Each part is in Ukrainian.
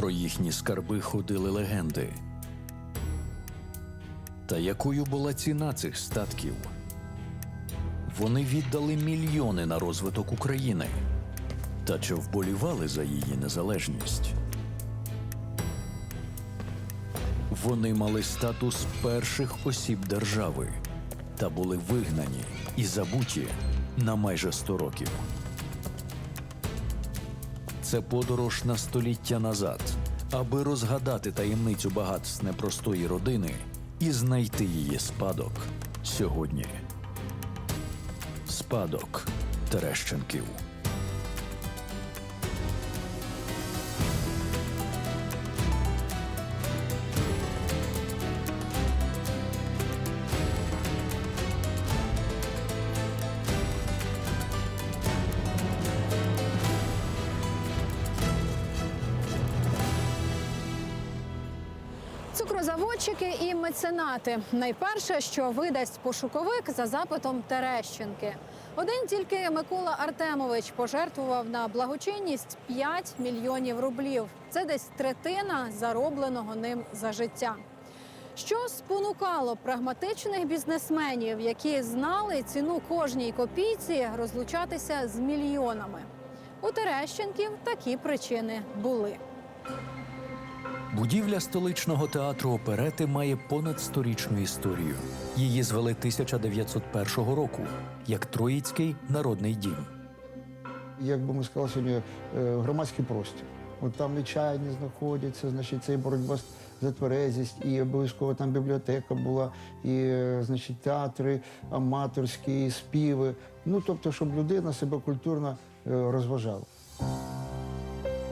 Про їхні скарби ходили легенди. Та якою була ціна цих статків? Вони віддали мільйони на розвиток України. Та чи вболівали за її незалежність? Вони мали статус перших осіб держави та були вигнані і забуті на майже 100 років. Це подорож на століття назад, аби розгадати таємницю багатств непростої родини і знайти її спадок сьогодні. Спадок Терещенків. Цукрозаводчики і меценати найперше, що видасть пошуковик за запитом Терещенки. Один тільки Микола Артемович пожертвував на благочинність 5 мільйонів рублів. Це десь третина заробленого ним за життя. Що спонукало прагматичних бізнесменів, які знали ціну кожній копійці, розлучатися з мільйонами? У Терещенків такі причини були. Будівля столичного театру оперети має понад сторічну історію. Її звели 1901 року як Троїцький народний дім. як би ми сказали сьогодні, е, громадський простір. От там і чайні знаходяться, значить, це і боротьба за тверезість, і обов'язково там бібліотека була, і е, значить, театри аматорські, і співи. Ну, тобто, щоб людина себе культурно е, розважала.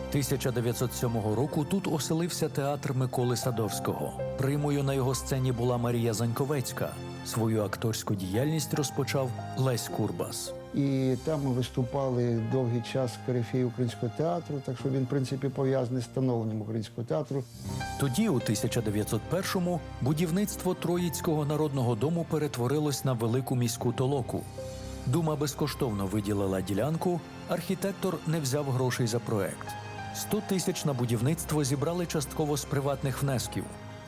1907 року тут оселився театр Миколи Садовського. Примою на його сцені була Марія Заньковецька. Свою акторську діяльність розпочав Лесь Курбас. І там ми виступали довгий час корифеї українського театру, так що він, в принципі, пов'язаний з становленням українського театру. Тоді, у 1901-му, будівництво Троїцького народного дому перетворилось на велику міську толоку. Дума безкоштовно виділила ділянку, архітектор не взяв грошей за проект. 100 тисяч на будівництво зібрали частково з приватних внесків.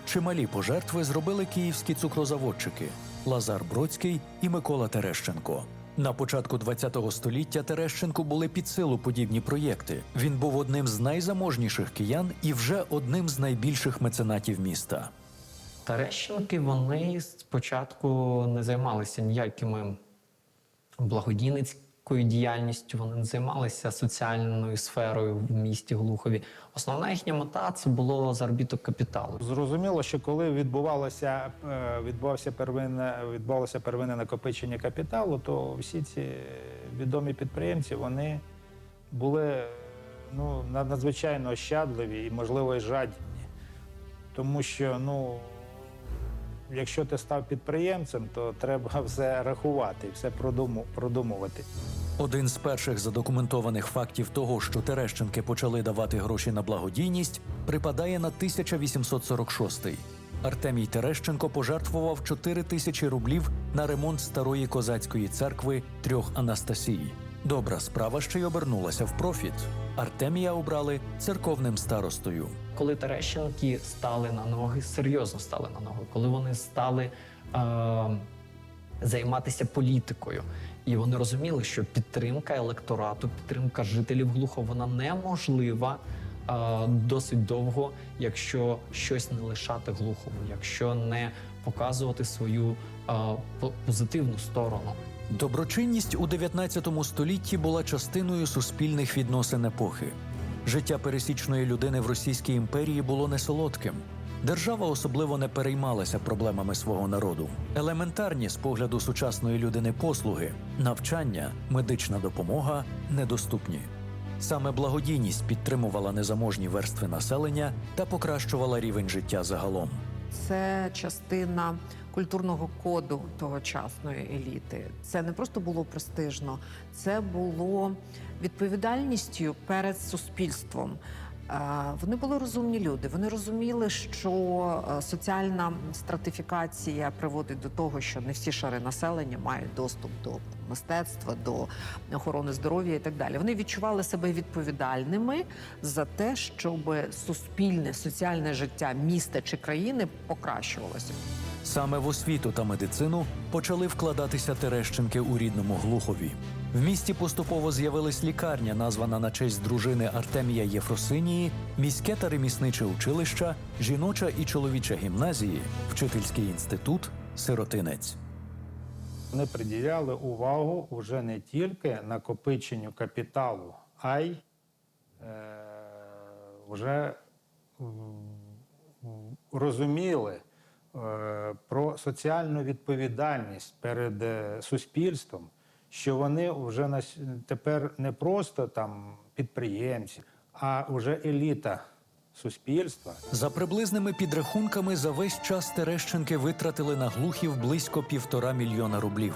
Чималі пожертви зробили київські цукрозаводчики Лазар Бродський і Микола Терещенко. На початку ХХ століття Терещенку були під силу подібні проєкти. Він був одним з найзаможніших киян і вже одним з найбільших меценатів міста. Терещенки вони спочатку не займалися ніякими благодійницькою діяльністю, вони не займалися соціальною сферою в місті Глухові. Основна їхня мета це було заробіток капіталу. Зрозуміло, що коли відбувалося, е, відбувався первинне, відбувалося первинне накопичення капіталу, то всі ці відомі підприємці вони були ну, надзвичайно ощадливі і, можливо, і жадібні. Тому що, ну, якщо ти став підприємцем, то треба все рахувати, все продумувати. Один з перших задокументованих фактів того, що Терещенки почали давати гроші на благодійність, припадає на 1846. Артемій Терещенко пожертвував 4 тисячі рублів на ремонт старої козацької церкви трьох Анастасій. Добра справа ще й обернулася в профіт. Артемія обрали церковним старостою. Коли Терещенки стали на ноги, серйозно стали на ноги, коли вони стали е, займатися політикою, і вони розуміли, що підтримка електорату, підтримка жителів глухо, вона неможлива е, досить довго, якщо щось не лишати глухому, якщо не показувати свою е, позитивну сторону. Доброчинність у 19 столітті була частиною суспільних відносин епохи. Життя пересічної людини в Російській імперії було несолодким. Держава особливо не переймалася проблемами свого народу. Елементарні з погляду сучасної людини послуги, навчання, медична допомога недоступні. Саме благодійність підтримувала незаможні верстви населення та покращувала рівень життя загалом. Це частина культурного коду тогочасної еліти. Це не просто було престижно, це було відповідальністю перед суспільством. Вони були розумні люди. Вони розуміли, що е, соціальна стратифікація приводить до того, що не всі шари населення мають доступ до мистецтва, до охорони здоров'я і так далі. Вони відчували себе відповідальними за те, щоб суспільне соціальне життя міста чи країни покращувалося. Саме в освіту та медицину почали вкладатися Терещенки у рідному Глухові. В місті поступово з'явилась лікарня, названа на честь дружини Артемія Єфросинії, міське та ремісниче училища, жіноча і чоловіча гімназії, вчительський інститут, сиротинець. Вони приділяли увагу вже не тільки накопиченню капіталу, а й е, вже розуміли е, про соціальну відповідальність перед е, суспільством, що вони вже на тепер не просто там підприємці, а вже еліта суспільства. За приблизними підрахунками, за весь час Терещенки витратили на глухів близько півтора мільйона рублів.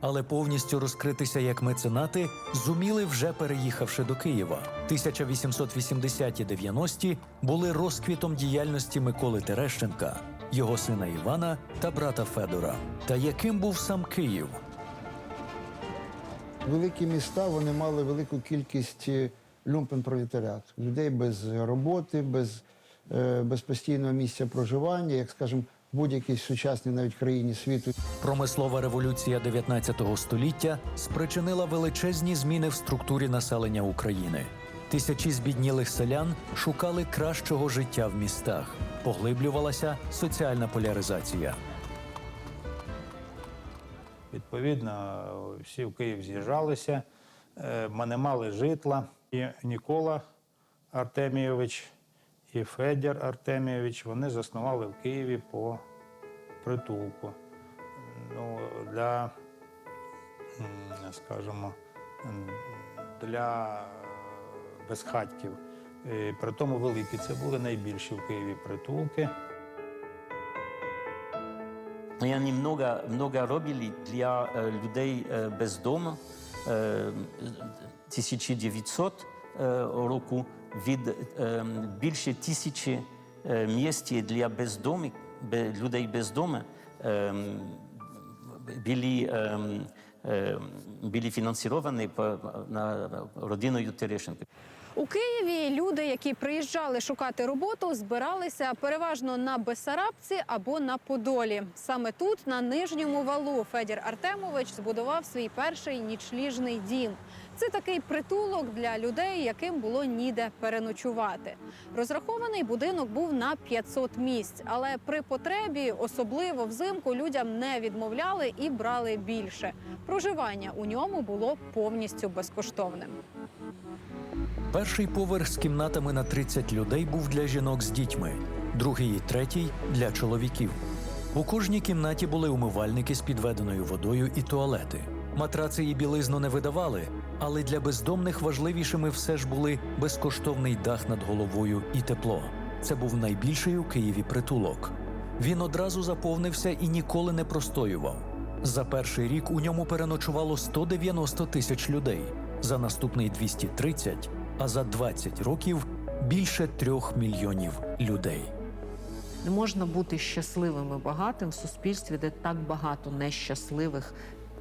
Але повністю розкритися як меценати зуміли вже переїхавши до Києва. 1880-90-ті були розквітом діяльності Миколи Терещенка, його сина Івана та брата Федора. Та яким був сам Київ? Великі міста вони мали велику кількість е, люмпен-пролетаріату. Людей без роботи, без, е, без постійного місця проживання, як скажімо, в будь-якій сучасній навіть країні світу. Промислова революція 19 століття спричинила величезні зміни в структурі населення України. Тисячі збіднілих селян шукали кращого життя в містах. Поглиблювалася соціальна поляризація. Відповідно, всі в Київ з'їжджалися, е, ма- не мали житла. І Нікола Артемійович і Федір Артемійович вони заснували в Києві по притулку. Ну, для, скажімо, для безхатьків. І При тому великі це були найбільші в Києві притулки. І Вони много, много робили для е, людей е, без дому. Е, 1900 е, року від е, більше тисячі е, місць для бездомі, бе- людей без дому е, були, е, е, були фінансовані по- на родиною Терещенко. У Києві люди, які приїжджали шукати роботу, збиралися переважно на Бесарабці або на Подолі. Саме тут, на нижньому валу, Федір Артемович збудував свій перший нічліжний дім. Це такий притулок для людей, яким було ніде переночувати. Розрахований будинок був на 500 місць, але при потребі, особливо взимку, людям не відмовляли і брали більше. Проживання у ньому було повністю безкоштовним. Перший поверх з кімнатами на 30 людей був для жінок з дітьми, другий і третій для чоловіків. У кожній кімнаті були умивальники з підведеною водою і туалети. Матраци і білизну не видавали, але для бездомних важливішими все ж були безкоштовний дах над головою і тепло. Це був найбільший у Києві притулок. Він одразу заповнився і ніколи не простоював. За перший рік у ньому переночувало 190 тисяч людей, за наступний 230, а за 20 років більше трьох мільйонів людей. Не можна бути щасливим і багатим в суспільстві, де так багато нещасливих,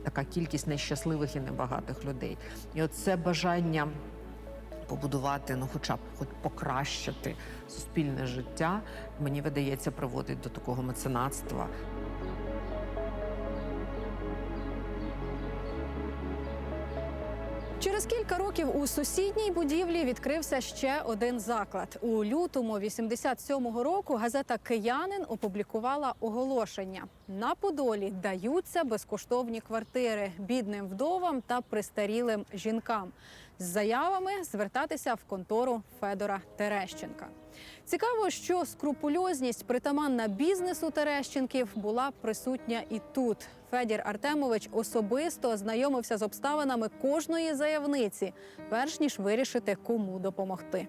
така кількість нещасливих і небагатих людей. І от це бажання побудувати, ну хоча б хоч покращити суспільне життя, мені видається, приводить до такого меценатства. Через кілька років у сусідній будівлі відкрився ще один заклад. У лютому 87-го року газета Киянин опублікувала оголошення: на Подолі даються безкоштовні квартири бідним вдовам та пристарілим жінкам. З заявами звертатися в контору Федора Терещенка. Цікаво, що скрупульозність притаманна бізнесу Терещенків була присутня і тут. Федір Артемович особисто знайомився з обставинами кожної заявниці, перш ніж вирішити, кому допомогти.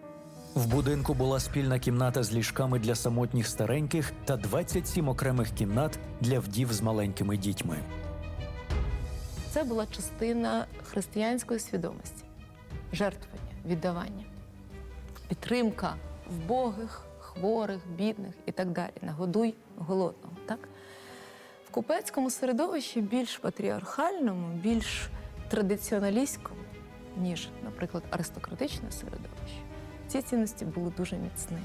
В будинку була спільна кімната з ліжками для самотніх стареньких та 27 окремих кімнат для вдів з маленькими дітьми. Це була частина християнської свідомості, жертвування, віддавання. підтримка вбогих, хворих, бідних і так далі. Нагодуй голодного. Так? В купецькому середовищі більш патріархальному, більш традиціоналістському, ніж, наприклад, аристократичне середовище. Ці цінності були дуже міцними.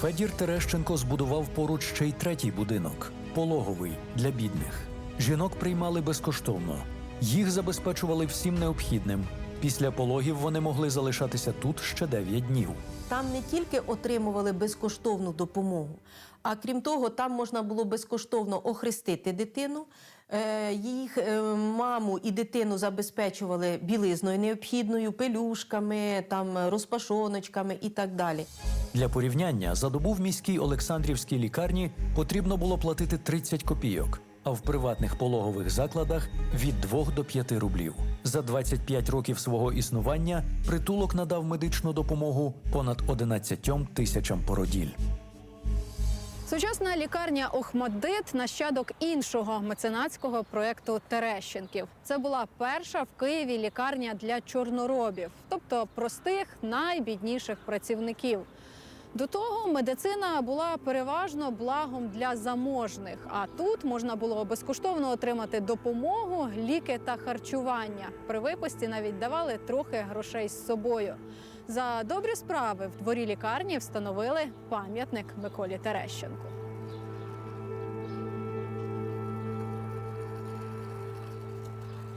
Федір Терещенко збудував поруч ще й третій будинок пологовий для бідних. Жінок приймали безкоштовно. Їх забезпечували всім необхідним. Після пологів вони могли залишатися тут ще 9 днів. Там не тільки отримували безкоштовну допомогу, а крім того, там можна було безкоштовно охрестити дитину. Е, Їх е, маму і дитину забезпечували білизною необхідною, пелюшками, там розпашоночками і так далі. Для порівняння за добу в міській Олександрівській лікарні потрібно було платити 30 копійок, а в приватних пологових закладах від 2 до 5 рублів. За 25 років свого існування притулок надав медичну допомогу понад 11 тисячам породіль. Сучасна лікарня Охмаддит – нащадок іншого меценатського проєкту Терещенків. Це була перша в Києві лікарня для чорноробів, тобто простих, найбідніших працівників. До того медицина була переважно благом для заможних. А тут можна було безкоштовно отримати допомогу, ліки та харчування. При випусті навіть давали трохи грошей з собою. За добрі справи в дворі лікарні встановили пам'ятник Миколі Терещенку.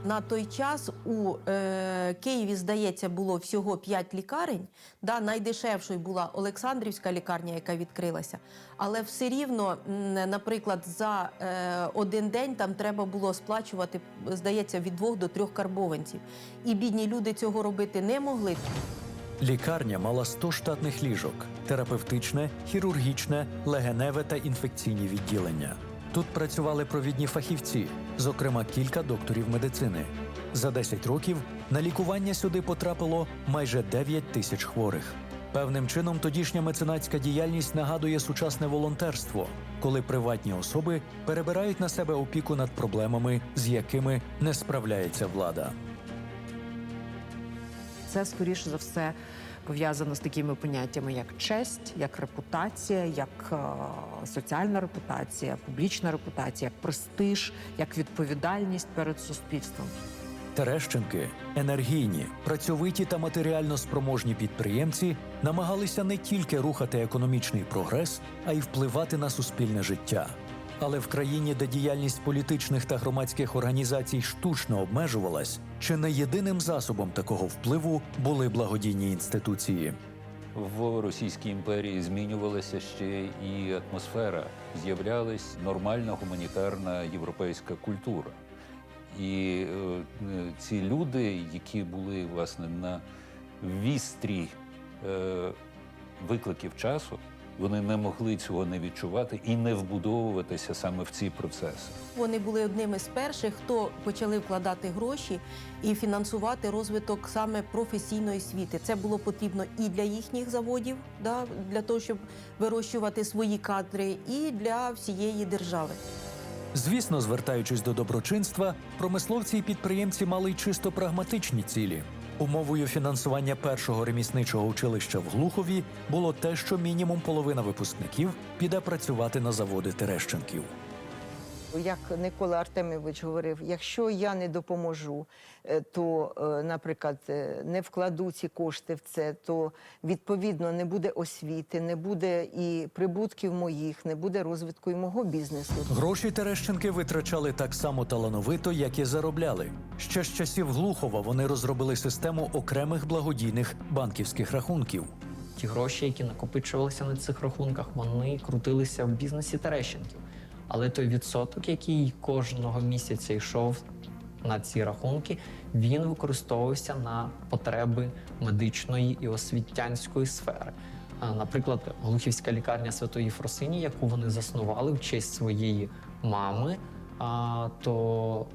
На той час у е, Києві, здається, було всього 5 лікарень. Да, найдешевшою була Олександрівська лікарня, яка відкрилася. Але все рівно, наприклад, за е, один день там треба було сплачувати, здається, від двох до трьох карбованців. І бідні люди цього робити не могли. Лікарня мала 100 штатних ліжок, терапевтичне, хірургічне, легеневе та інфекційні відділення. Тут працювали провідні фахівці, зокрема кілька докторів медицини. За 10 років на лікування сюди потрапило майже 9 тисяч хворих. Певним чином тодішня меценатська діяльність нагадує сучасне волонтерство, коли приватні особи перебирають на себе опіку над проблемами, з якими не справляється влада. Це скоріше за все пов'язано з такими поняттями, як честь, як репутація, як е, соціальна репутація, публічна репутація, як престиж, як відповідальність перед суспільством. Терещенки, енергійні, працьовиті та матеріально спроможні підприємці намагалися не тільки рухати економічний прогрес, а й впливати на суспільне життя. Але в країні, де діяльність політичних та громадських організацій штучно обмежувалась, чи не єдиним засобом такого впливу були благодійні інституції. В Російській імперії змінювалася ще і атмосфера. З'являлась нормальна гуманітарна європейська культура. І е, ці люди, які були власне на вістрі е, викликів часу, вони не могли цього не відчувати і не вбудовуватися саме в ці процеси. Вони були одними з перших, хто почали вкладати гроші і фінансувати розвиток саме професійної освіти. Це було потрібно і для їхніх заводів, да, для того, щоб вирощувати свої кадри, і для всієї держави. Звісно, звертаючись до доброчинства, промисловці і підприємці мали й чисто прагматичні цілі. Умовою фінансування першого ремісничого училища в Глухові було те, що мінімум половина випускників піде працювати на заводи Терещенків. Як Микола Артемович говорив, якщо я не допоможу, е, то, е, наприклад, е, не вкладу ці кошти в це, то відповідно не буде освіти, не буде і прибутків моїх, не буде розвитку і мого бізнесу. Гроші Терещенки витрачали так само талановито, як і заробляли. Ще з часів Глухова вони розробили систему окремих благодійних банківських рахунків. Ті гроші, які накопичувалися на цих рахунках, вони крутилися в бізнесі Терещенків. Але той відсоток, який кожного місяця йшов на ці рахунки, він використовувався на потреби медичної і освітянської сфери. Наприклад, Глухівська лікарня Святої Фросині, яку вони заснували в честь своєї мами, то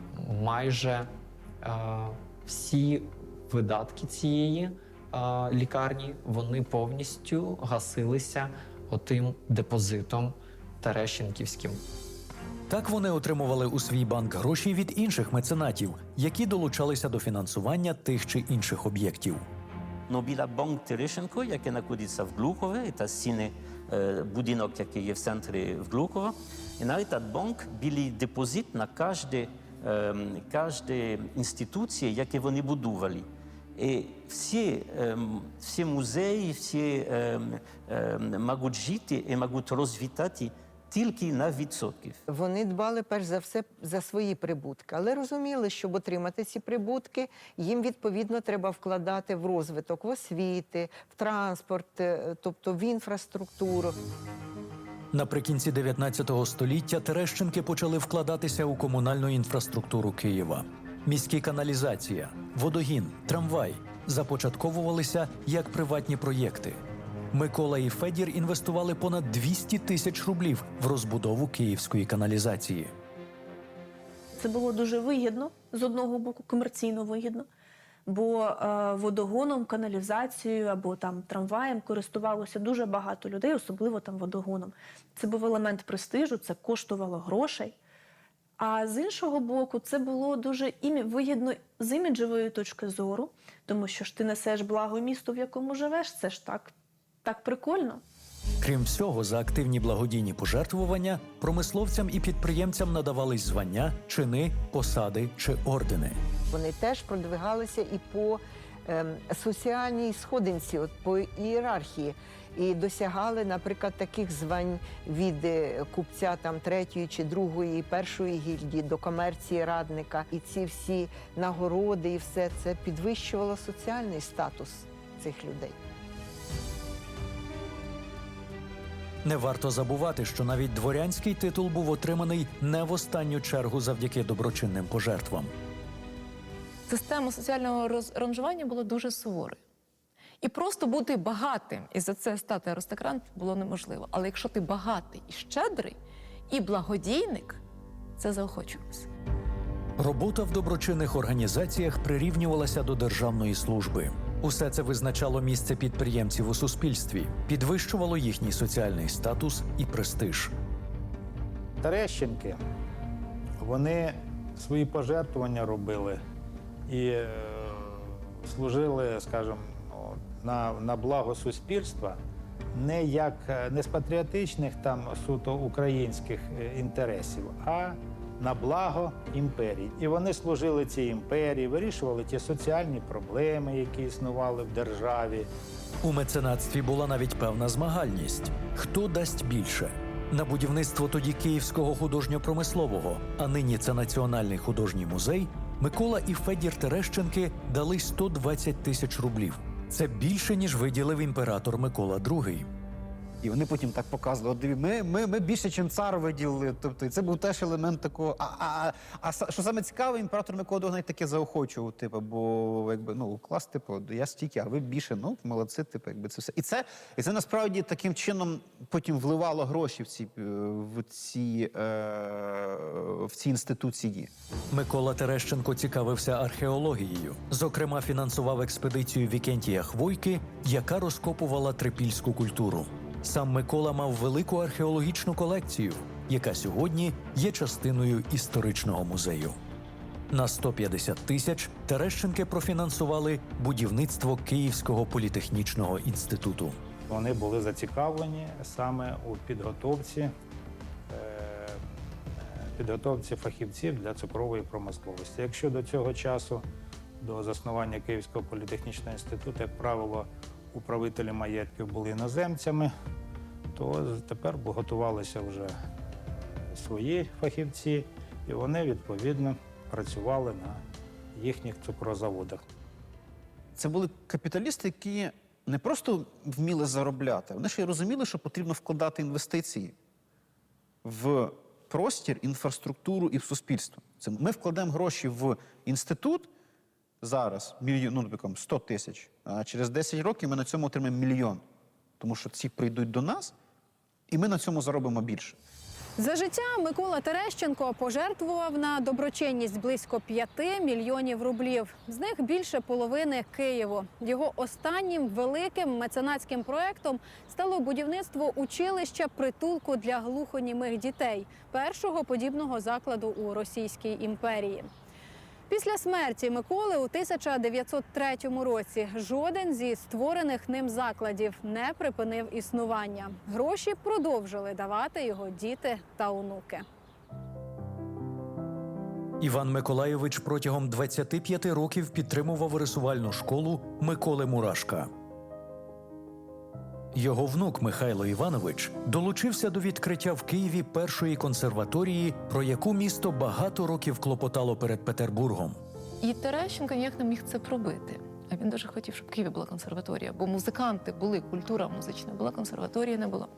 майже всі видатки цієї лікарні вони повністю гасилися отим депозитом Терещенківським. Так вони отримували у свій банк гроші від інших меценатів, які долучалися до фінансування тих чи інших об'єктів. но біля банк Терещенко, яке знаходиться в Глухове, це стіни е, будинок, який є в центрі в Глухово. І на этот банк були депозит на кожне, ем, кожне інституція, яке вони будували. І всі, ем, всі музеї, всі ем, можуть жити і можуть розвитати тільки на відсотків. Вони дбали перш за все за свої прибутки, але розуміли, щоб отримати ці прибутки, їм відповідно треба вкладати в розвиток, в освіти, в транспорт, е, тобто в інфраструктуру. Наприкінці 19 століття Терещенки почали вкладатися у комунальну інфраструктуру Києва. Міські каналізація, водогін, трамвай започатковувалися як приватні проєкти. Микола і Федір інвестували понад 200 тисяч рублів в розбудову київської каналізації. Це було дуже вигідно з одного боку, комерційно вигідно. Бо е, водогоном, каналізацією або там трамваєм користувалося дуже багато людей, особливо там водогоном. Це був елемент престижу, це коштувало грошей. А з іншого боку, це було дуже імі... вигідно з іміджевої точки зору, тому що ж ти несеш благо місту, в якому живеш. Це ж так, так прикольно. Крім всього, за активні благодійні пожертвування промисловцям і підприємцям надавались звання, чини, посади чи ордени. Вони теж продвигалися і по ем, соціальній сходинці, от по ієрархії. І досягали, наприклад, таких звань від е, купця там третьої чи другої, першої гільдії до комерції радника. І ці всі нагороди, і все це підвищувало соціальний статус цих людей. Не варто забувати, що навіть дворянський титул був отриманий не в останню чергу завдяки доброчинним пожертвам. Система соціального роз- ранжування була дуже суворою. І просто бути багатим і за це стати аристократом було неможливо. Але якщо ти багатий і щедрий, і благодійник, це заохочувалося. Робота в доброчинних організаціях прирівнювалася до державної служби. Усе це визначало місце підприємців у суспільстві, підвищувало їхній соціальний статус і престиж. Терещенки, вони свої пожертвування робили і е, служили, скажімо, ну, на, на благо суспільства, не як е, не з патріотичних там суто українських е, інтересів, а на благо імперії. І вони служили цій імперії, вирішували ті соціальні проблеми, які існували в державі. У меценатстві була навіть певна змагальність: хто дасть більше. На будівництво тоді Київського художньо-промислового, а нині це Національний художній музей. Микола і Федір Терещенки дали 120 тисяч рублів. Це більше ніж виділив імператор Микола II. І вони потім так показували. От ми, ми, ми більше, ніж цар виділили. Тобто, і це був теж елемент такого. А, а, а са- що саме цікаве, імператор Микола навіть таке заохочував, типу, бо якби ну клас, типу, я стільки, а ви більше, ну молодці, типу, якби це все. І це, і це насправді таким чином потім вливало гроші в ці, е, в ці, е, в ці інституції. Микола Терещенко цікавився археологією. Зокрема, фінансував експедицію Вікентія Хвойки, яка розкопувала трипільську культуру. Сам Микола мав велику археологічну колекцію, яка сьогодні є частиною історичного музею. На 150 тисяч Терещенки профінансували будівництво Київського політехнічного інституту. Вони були зацікавлені саме у підготовці, е, підготовці фахівців для цукрової промисловості. Якщо до цього часу, до заснування Київського політехнічного інституту, як правило, управителі маєтків були іноземцями, то тепер готувалися вже свої фахівці, і вони відповідно працювали на їхніх цукрозаводах. Це були капіталісти, які не просто вміли заробляти, вони ще й розуміли, що потрібно вкладати інвестиції в простір, інфраструктуру і в суспільство. Це ми вкладемо гроші в інститут зараз, мільйон, ну, наприклад, 100 тисяч, а через 10 років ми на цьому отримаємо мільйон. Тому що ці прийдуть до нас, і ми на цьому заробимо більше. За життя Микола Терещенко пожертвував на доброчинність близько 5 мільйонів рублів. З них більше половини Києву. Його останнім великим меценатським проектом стало будівництво училища притулку для глухонімих дітей, першого подібного закладу у Російській імперії. Після смерті Миколи у 1903 році жоден зі створених ним закладів не припинив існування. Гроші продовжили давати його діти та онуки. Іван Миколайович протягом 25 років підтримував рисувальну школу Миколи Мурашка. Його внук Михайло Іванович долучився до відкриття в Києві першої консерваторії, про яку місто багато років клопотало перед Петербургом. І Терещенко ніяк не міг це пробити. А він дуже хотів, щоб в Києві була консерваторія, бо музиканти були, культура музична була, консерваторії не було.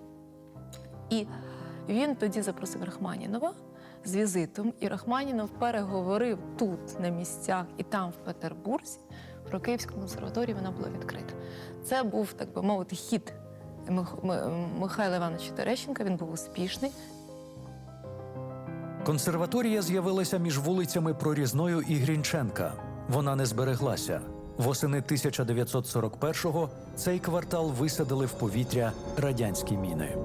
І він тоді запросив Рахманінова з візитом, і Рахманінов переговорив тут, на місцях, і там, в Петербурзі, про Київську консерваторію вона була відкрита. Це був, так би мовити, хід Михайла Івановича Терещенка. Він був успішний. Консерваторія з'явилася між вулицями Прорізною і Грінченка. Вона не збереглася. Восени 1941-го цей квартал висадили в повітря радянські міни.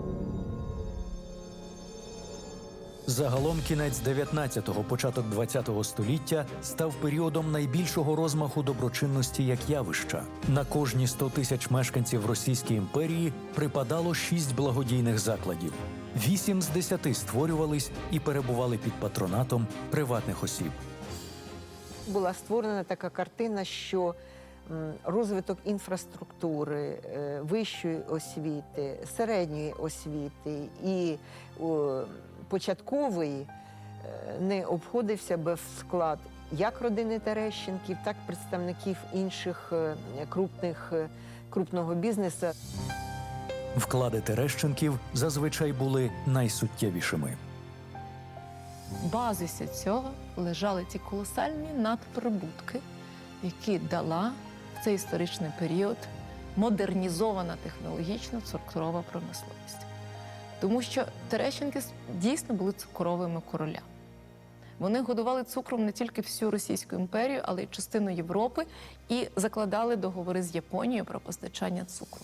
Загалом кінець 19-го, початок 20-го століття став періодом найбільшого розмаху доброчинності як явища. На кожні 100 тисяч мешканців Російської імперії припадало шість благодійних закладів. Вісім з десяти створювались і перебували під патронатом приватних осіб. була створена така картина, що розвиток інфраструктури, е, вищої освіти, середньої освіти і о, початкової е, не обходився без склад як родини Терещенків, так і представників інших е, крупних, е, крупного бізнесу. Вклади Терещенків зазвичай були найсуттєвішими. базисі цього лежали ті колосальні надприбутки, які дала в цей історичний період модернізована технологічно цукрова промисловість. Тому що Терещенки дійсно були цукровими королями. Вони годували цукром не тільки всю Російську імперію, але й частину Європи і закладали договори з Японією про постачання цукру.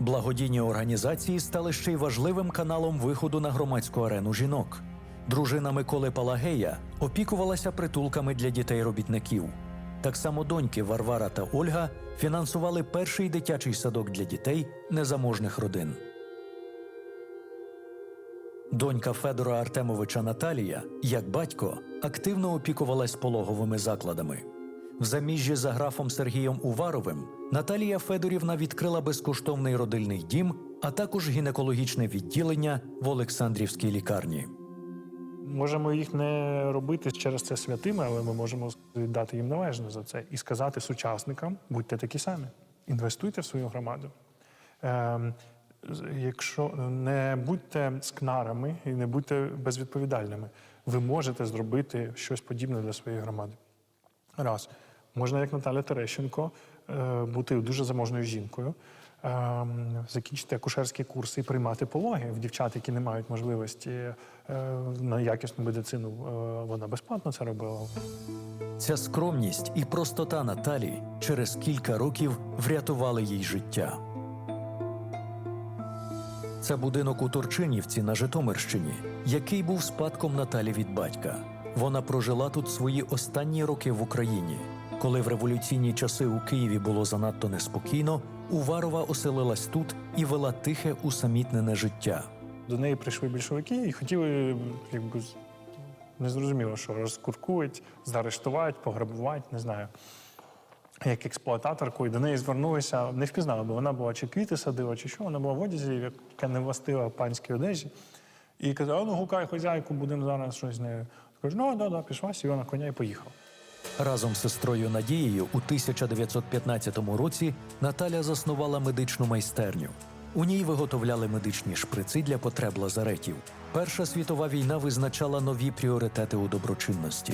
Благодійні організації стали ще й важливим каналом виходу на громадську арену жінок. Дружина Миколи Палагея опікувалася притулками для дітей-робітників. Так само доньки Варвара та Ольга фінансували перший дитячий садок для дітей незаможних родин. Донька Федора Артемовича Наталія, як батько, активно опікувалась пологовими закладами. В заміжжі за графом Сергієм Уваровим Наталія Федорівна відкрила безкоштовний родильний дім, а також гінекологічне відділення в Олександрівській лікарні. Можемо їх не робити через це святими, але ми можемо віддати їм належне за це і сказати сучасникам: будьте такі самі, інвестуйте в свою громаду. Якщо не будьте скнарами і не будьте безвідповідальними, ви можете зробити щось подібне для своєї громади. Раз. Можна, як Наталя Терещенко, е, бути дуже заможною жінкою, ем, закінчити акушерські курси і приймати пологи в дівчат, які не мають можливості е, на якісну медицину. е, Вона безплатно це робила. Ця скромність і простота Наталі через кілька років врятували їй життя. Це будинок у Турчинівці на Житомирщині, який був спадком Наталі від батька. Вона прожила тут свої останні роки в Україні. Коли в революційні часи у Києві було занадто неспокійно, Уварова оселилась тут і вела тихе усамітнене життя. До неї прийшли більшовики і хотіли, якби незрозуміло, що розкуркують, заарештувати, пограбувати, не знаю. Як експлуататорку, і до неї звернулися, не впізнали, бо вона була чи квіти садила, чи що, вона була в одязі, яка не властила панській одежі. І казала, ну гукай хазяйку, будемо зараз щось з нею. Кажу, ну да, да, пішла, сіла на коня і поїхала. Разом з сестрою Надією у 1915 році Наталя заснувала медичну майстерню. У ній виготовляли медичні шприци для потреб лазаретів. Перша світова війна визначала нові пріоритети у доброчинності.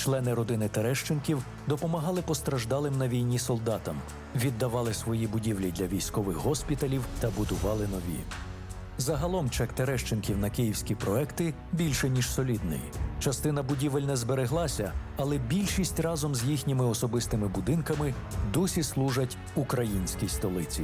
Члени родини Терещенків допомагали постраждалим на війні солдатам, віддавали свої будівлі для військових госпіталів та будували нові. Загалом чек Терещенків на київські проекти більше ніж солідний. Частина будівель не збереглася, але більшість разом з їхніми особистими будинками досі служать українській столиці.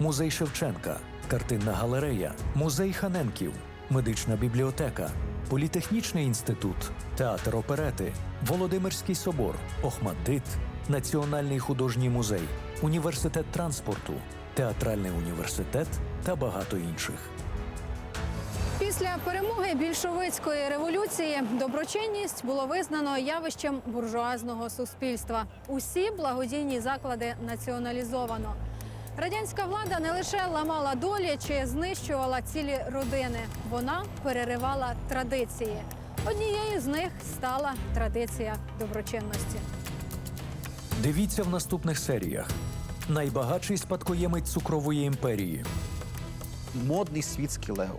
Музей Шевченка, картинна галерея, музей Ханенків, медична бібліотека, Політехнічний інститут, театр оперети, Володимирський собор, Охмаддит, Національний художній музей, університет транспорту, театральний університет та багато інших. Після перемоги більшовицької революції доброчинність було визнано явищем буржуазного суспільства. Усі благодійні заклади націоналізовано. Радянська влада не лише ламала долі чи знищувала цілі родини, вона переривала традиції. Однією з них стала традиція доброчинності. Дивіться в наступних серіях: найбагатший спадкоємець цукрової імперії, Модний світський лев.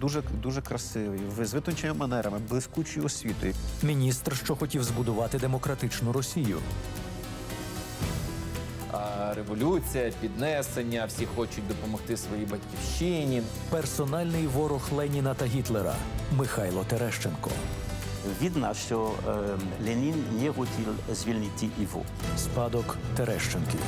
Дуже, дуже красивий, ви- з витонченими манерами, блискучою освітою. міністр, що хотів збудувати демократичну Росію, революція, піднесення, всі хочуть допомогти своїй батьківщині. персональний ворог Леніна та Гітлера Михайло Терещенко, Видно, що е, Ленін не хотів звільнити його. спадок Терещенків.